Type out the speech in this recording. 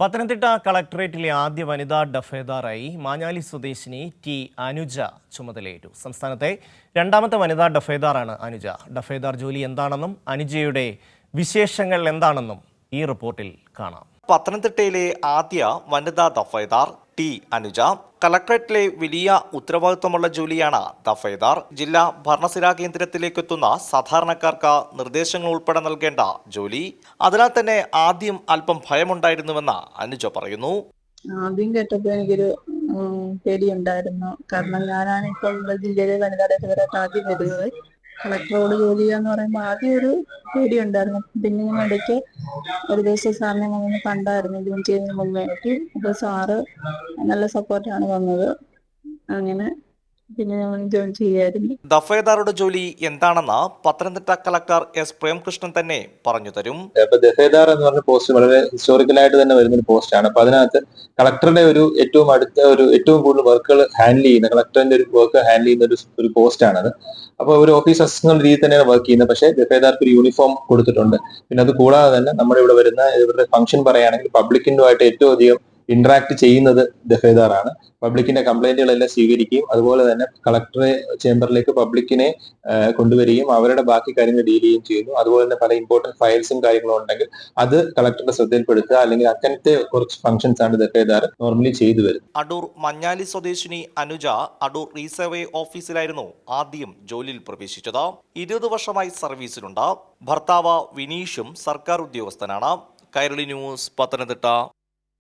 പത്തനംതിട്ട കളക്ടറേറ്റിലെ ആദ്യ വനിതാ ഡഫേദാറായി മാഞ്ഞാലി സ്വദേശിനി ടി അനുജ ചുമതലയേറ്റു. സംസ്ഥാനത്തെ രണ്ടാമത്തെ വനിതാ ഡഫേദാറാണ് അനുജ. ഡഫേദാർ ജോലി എന്താണെന്നും അനുജയുടെ വിശേഷങ്ങൾ എന്താണെന്നും ഈ റിപ്പോർട്ടിൽ കാണാം. പത്തനംതിട്ടയിലെ ആദ്യ വനിതാ ദഫേദാർ ടി അനുജ കളക്ടറേറ്റിലെ വലിയ ഉത്തരവാദിത്വമുള്ള ജോലിയാണ് ദഫേദാർ. ജില്ലാ ഭരണസിരാ കേന്ദ്രത്തിലേക്കെത്തുന്ന സാധാരണക്കാർക്ക് നിർദ്ദേശങ്ങൾ ഉൾപ്പെടെ നൽകേണ്ട ജോലി. അതിനാൽ തന്നെ ആദ്യം അല്പം ഭയമുണ്ടായിരുന്നുവെന്ന് അനുജ പറയുന്നു. ആദ്യം കേട്ടപ്പോ എനിക്കൊരു പേടിയുണ്ടായിരുന്നു. കാരണം ഞാനാണ് നമ്മുടെ ജില്ലയിലെ വനിതാ ആദ്യം വരുന്നത്. കളക്ടറോട് ജോലി ചെയ്യാന്ന് പറയുമ്പോൾ ആദ്യം ഒരു പേടിയുണ്ടായിരുന്നു. പിന്നെ ഞാൻ ഇടയ്ക്ക് ഒരു ദിവസം സാറിനെ ഞങ്ങൾ കണ്ടായിരുന്നു. ജോയിൻ ചെയ്യുന്നതിന് മുമ്പായിട്ട് അപ്പോൾ സാറ് നല്ല സപ്പോർട്ടാണ് വന്നത് അങ്ങനെ പിന്നെ ഞാൻ ജോയിൻ ചെയ്യായിരുന്നു ദഫേദാറുടെ ജോലി എന്താണെന്ന് പത്തനംതിട്ട കലക്ടർ എസ് പ്രേംകൃഷ്ണൻ തന്നെ പറഞ്ഞു തരും. അപ്പൊ ദഫേദാർ എന്ന് പറഞ്ഞ പോസ്റ്റ് വളരെ ഹിസ്റ്റോറിക്കലായിട്ട് തന്നെ വരുന്ന ഒരു പോസ്റ്റാണ് അപ്പൊ അതിനകത്ത് കളക്ടറുടെ ഒരു ഏറ്റവും അടുത്ത ഒരു ഏറ്റവും കൂടുതൽ വർക്കുകൾ ഹാൻഡിൽ ചെയ്യുന്ന കളക്ടറിന്റെ ഒരു വർക്ക് ഹാൻഡിൽ ചെയ്യുന്ന ഒരു ഒരു പോസ്റ്റാണത് അപ്പൊ ഒരു ഓഫീസ് അസിസ്റ്റന്റ് രീതിയിൽ തന്നെയാണ് വർക്ക് ചെയ്യുന്നത്. പക്ഷേ ദഫേദാർക്ക് ഒരു യൂണിഫോം കൊടുത്തിട്ടുണ്ട്. പിന്നെ അത് കൂടാതെ തന്നെ നമ്മുടെ ഇവിടെ വരുന്ന ഇവരുടെ ഫംഗ്ഷൻ പറയുകയാണെങ്കിൽ പബ്ലിക്കിനുമായിട്ട് ഏറ്റവും അധികം ഇന്ററാക്ട് ചെയ്യുന്നത് ദഫേദാറാണ് പബ്ലിക്കിന്റെ കംപ്ലൈന്റുകളെല്ലാം സ്വീകരിക്കുകയും അതുപോലെ തന്നെ കളക്ടറെ ചേംബറിലേക്ക് പബ്ലിക്കിനെ കൊണ്ടുവരികയും അവരുടെ ബാക്കി കാര്യങ്ങൾ ഡീൽ ചെയ്യുകയും ചെയ്യുന്നു. അതുപോലെ തന്നെ പല ഇമ്പോർട്ടന്റ് ഫയൽസും കാര്യങ്ങളും ഉണ്ടെങ്കിൽ അത് കളക്ടറുടെ ശ്രദ്ധയിൽപ്പെടുത്തുക അല്ലെങ്കിൽ അങ്ങനത്തെ കുറച്ച് ഫംഗ്ഷൻസ് ആണ് ദഹേദാർ നോർമലി ചെയ്തു വരുന്നത്. അടൂർ മഞ്ഞാലി സ്വദേശിനി അനുജ അടൂർ റീസർവേ ഓഫീസിലായിരുന്നു ആദ്യം ജോലിയിൽ പ്രവേശിച്ചത്. ഇരുപത് വർഷമായി സർവീസിലുണ്ട് ഭർത്താവ് വിനീഷും സർക്കാർ ഉദ്യോഗസ്ഥനാണ്. കൈരളി ന്യൂസ് പത്തനംതിട്ട.